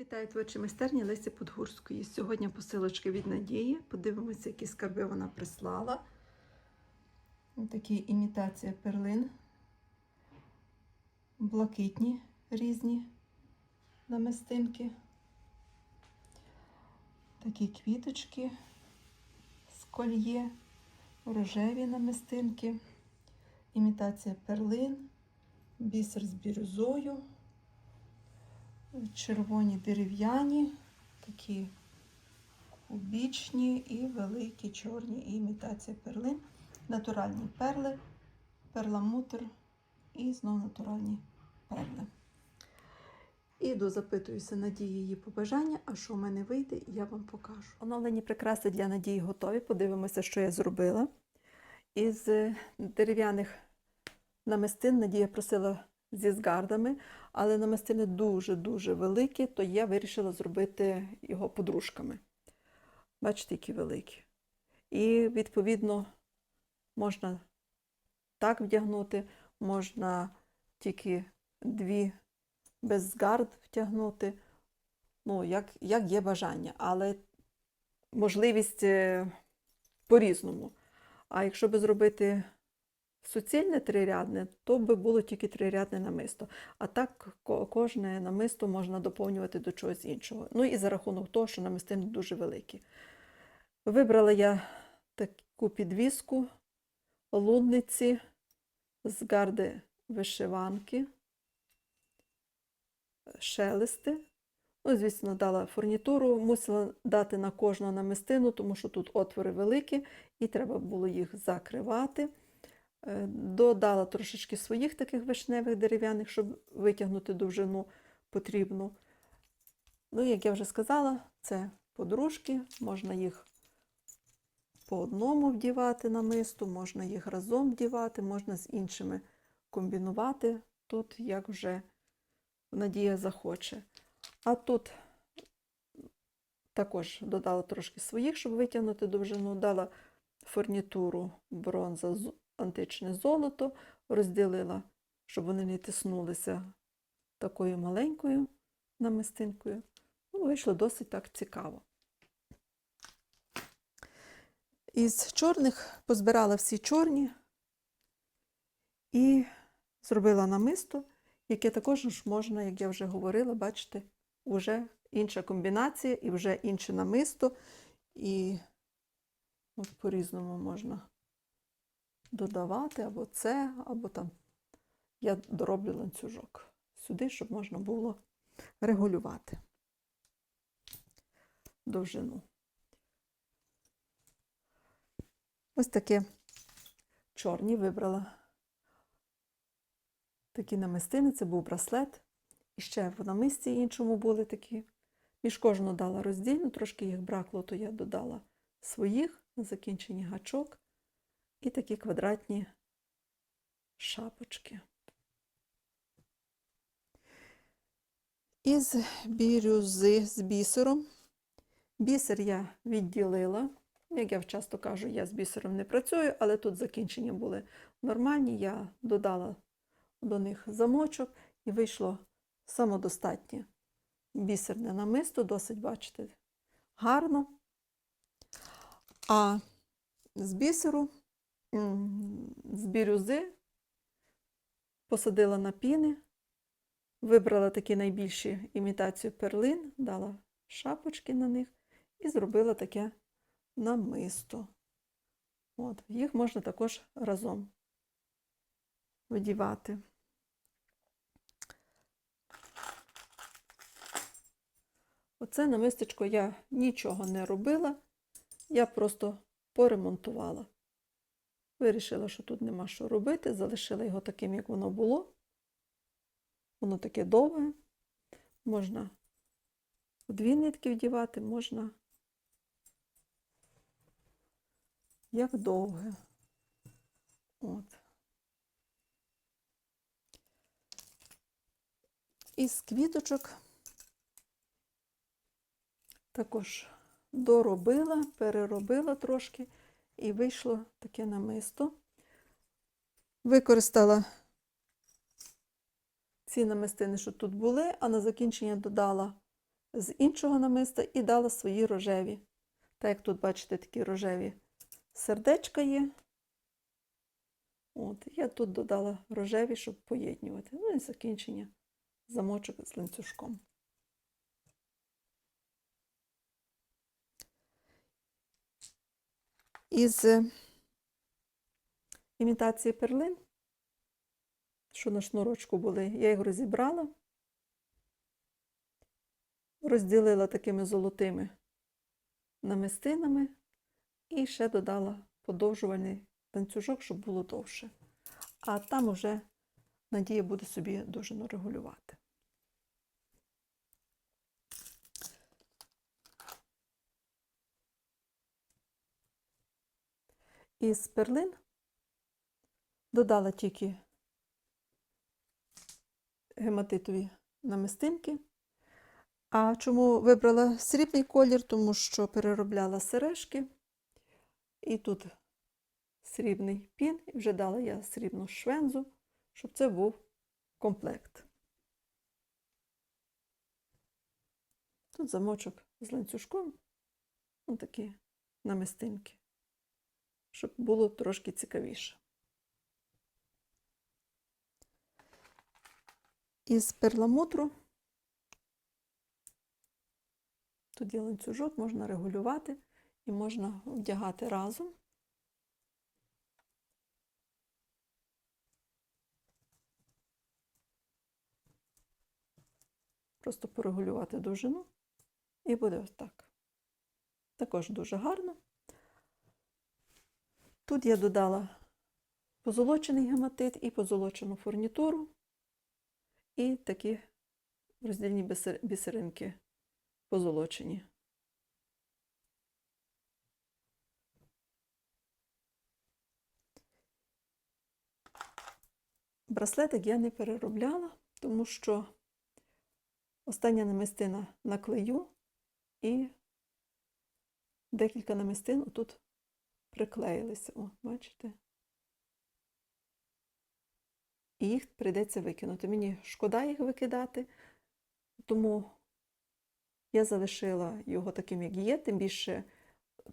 Вітаю творчі майстерні Лесі Подгурської. Сьогодні посилочки від Надії. Подивимося, які скарби вона прислала. Ось Такі імітація перлин. Блакитні різні намистинки. Такі квіточки з кольє, рожеві намистинки, імітація перлин, бісер з бірюзою червоні дерев'яні, такі кубічні і великі чорні і імітація перлин, натуральні перли, перламутр і знову натуральні перли. Іду, запитуюся Надії її побажання, а що в мене вийде, я вам покажу. Оновлені прикраси для Надії готові. Подивимося, що я зробила. Із дерев'яних намистин Надія просила зі згардами, але намистини дуже-дуже великі, то я вирішила зробити його подружками. Бачите, які великі. І, відповідно, можна так вдягнути, можна тільки дві без згард втягнути. Ну, як, як є бажання, але можливість е, по-різному. А якщо би зробити суцільне трирядне, то би було тільки трирядне намисто. А так кожне намисто можна доповнювати до чогось іншого. Ну і за рахунок того, що намистини дуже великі. Вибрала я таку підвіску, лудниці, з гарди вишиванки, шелести. Ну, звісно, дала фурнітуру, мусила дати на кожну намистину, тому що тут отвори великі, і треба було їх закривати. Е, Додала трошечки своїх таких вишневих дерев'яних, щоб витягнути довжину потрібну. Ну, як я вже сказала, це подружки, можна їх по одному вдівати на мисту, можна їх разом вдівати, можна з іншими комбінувати. Тут як вже Надія захоче. А тут також додала трошки своїх, щоб витягнути довжину, дала фурнітуру бронза, античне золото, розділила, щоб вони не тиснулися такою маленькою намистинкою. Ну, вийшло досить так цікаво. Із чорних позбирала всі чорні і зробила намисто, яке також можна, як я вже говорила, бачите, вже інша комбінація і вже інше намисто. І от по-різному можна додавати або це, або там я дороблю ланцюжок сюди, щоб можна було регулювати довжину. Ось таке чорні вибрала такі намистини, це був браслет. І ще в намисті іншому були такі. Між кожну дала роздільну, трошки їх бракло, то я додала своїх на закінченні гачок і такі квадратні шапочки. Із бірюзи з бісером. Бісер я відділила. Як я часто кажу, я з бісером не працюю, але тут закінчення були нормальні. Я додала до них замочок і вийшло самодостатнє бісерне намисто, досить, бачите, гарно. А з бісеру, з бірюзи посадила на піни, вибрала такі найбільші імітацію перлин, дала шапочки на них і зробила таке намисто. От, їх можна також разом видівати. Оце намистечко я нічого не робила, я просто поремонтувала. Вирішила, що тут нема що робити, залишила його таким, як воно було. Воно таке довге. Можна в дві нитки вдівати, можна як довге. От. Із квіточок також доробила, переробила трошки і вийшло таке намисто. Використала ці намистини, що тут були, а на закінчення додала з іншого намиста і дала свої рожеві. Так як тут, бачите, такі рожеві сердечка є. От, я тут додала рожеві, щоб поєднювати. Ну і закінчення замочок з ланцюжком. Із е, імітації перлин, що на шнурочку були, я їх розібрала, розділила такими золотими намистинами і ще додала подовжувальний ланцюжок, щоб було довше. А там уже Надія буде собі довжину регулювати. Із перлин додала тільки гематитові намистинки. А чому вибрала срібний колір? Тому що переробляла сережки. І тут срібний пін, і вже дала я срібну швензу, щоб це був комплект. Тут замочок з ланцюжком, ну такі намистинки, щоб було трошки цікавіше. Із перламутру тут ланцюжок, можна регулювати і можна вдягати разом. Просто порегулювати довжину, і буде ось так. Також дуже гарно. Тут я додала позолочений гематит і позолочену фурнітуру, і такі роздільні бісеринки позолочені. Браслетик я не переробляла, тому що остання намистина на клею і декілька намистин тут приклеїлися. О, бачите? І їх прийдеться викинути. Мені шкода їх викидати, тому я залишила його таким, як є, тим більше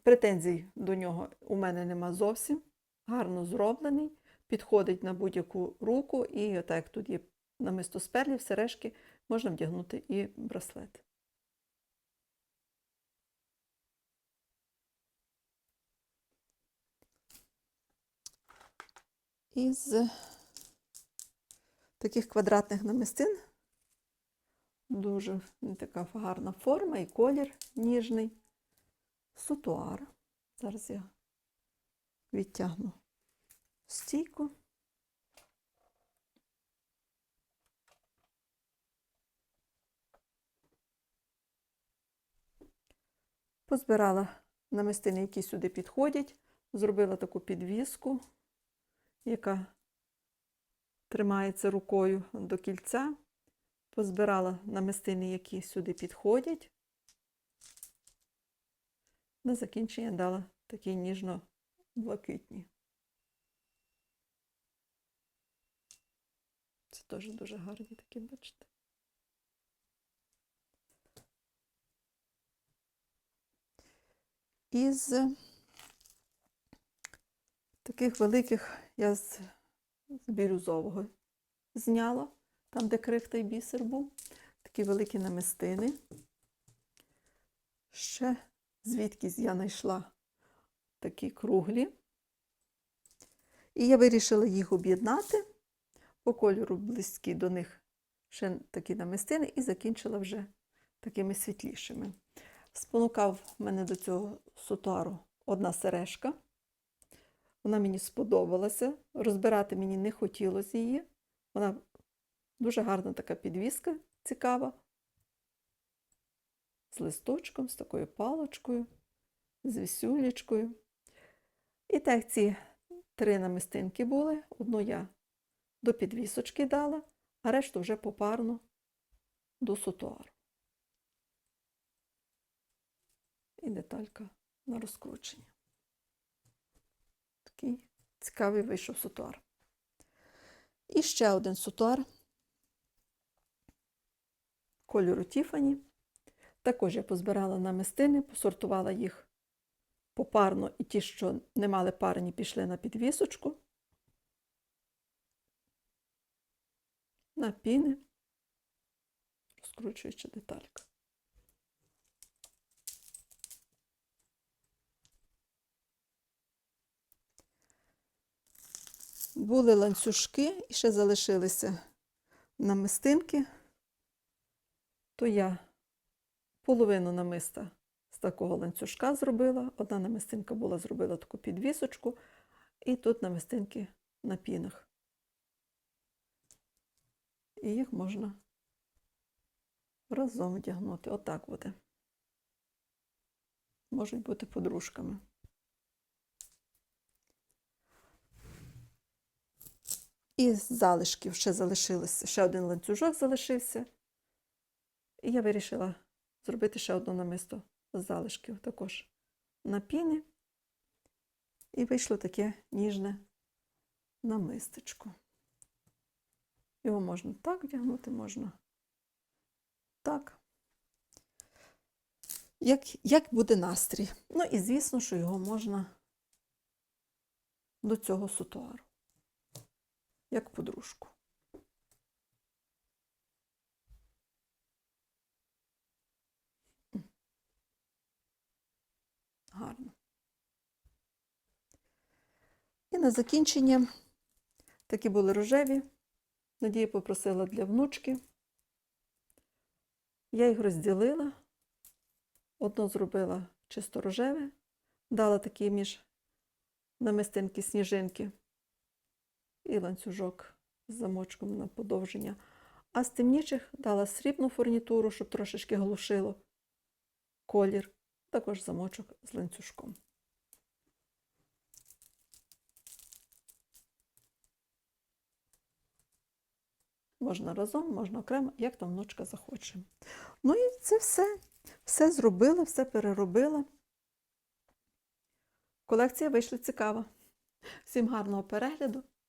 претензій до нього у мене нема зовсім. Гарно зроблений, підходить на будь-яку руку, і отак як тут є намисто з перлів, сережки, можна вдягнути і браслет. Із таких квадратних намистин дуже така гарна форма і колір ніжний. Сутуар. Зараз я відтягну стійку. Позбирала намистини, які сюди підходять, зробила таку підвіску, яка тримається рукою до кільця. Позбирала намистини, які сюди підходять. На закінчення дала такі ніжно-блакитні. Це теж дуже гарні такі, бачите. Із таких великих я з, з бірюзового зняла, там, де крихта і бісер був, такі великі намистини. Ще звідкись я знайшла такі круглі. І я вирішила їх об'єднати по кольору близькі до них ще такі намистини, і закінчила вже такими світлішими. Спонукав мене до цього сутару одна сережка. Вона мені сподобалася. Розбирати мені не хотілося її. Вона дуже гарна така підвіска, цікава. З листочком, з такою палочкою, з вісюлечкою. І так ці три намистинки були. Одну я до підвісочки дала, а решту вже попарно до сутуару. І деталька на розкручення. Такий цікавий вийшов сутуар. І ще один сутуар кольору Тіфані. Також я позбирала намистини, посортувала їх попарно, і ті, що не мали парні, пішли на підвісочку. На піни, розкручуючи деталька. Були ланцюжки і ще залишилися намистинки, то я половину намиста з такого ланцюжка зробила. Одна намистинка була зробила таку підвісочку, і тут намистинки на пінах. І їх можна разом вдягнути. Отак буде. Можуть бути подружками. І з залишків ще залишилося, ще один ланцюжок залишився. І я вирішила зробити ще одне намисто з залишків також на піни. І вийшло таке ніжне намистечко. Його можна так вдягнути, можна так. Як, як буде настрій. Ну і звісно, що його можна до цього сутуару, як подружку. Гарно. І на закінчення такі були рожеві. Надія попросила для внучки. Я їх розділила. Одно зробила чисто рожеве, дала такі між намистинки сніжинки і ланцюжок з замочком на подовження. А з темнічих дала срібну фурнітуру, щоб трошечки глушило колір, також замочок з ланцюжком. Можна разом, можна окремо, як там внучка захоче. Ну і це все. Все зробила, все переробила. Колекція вийшла цікава. Всім гарного перегляду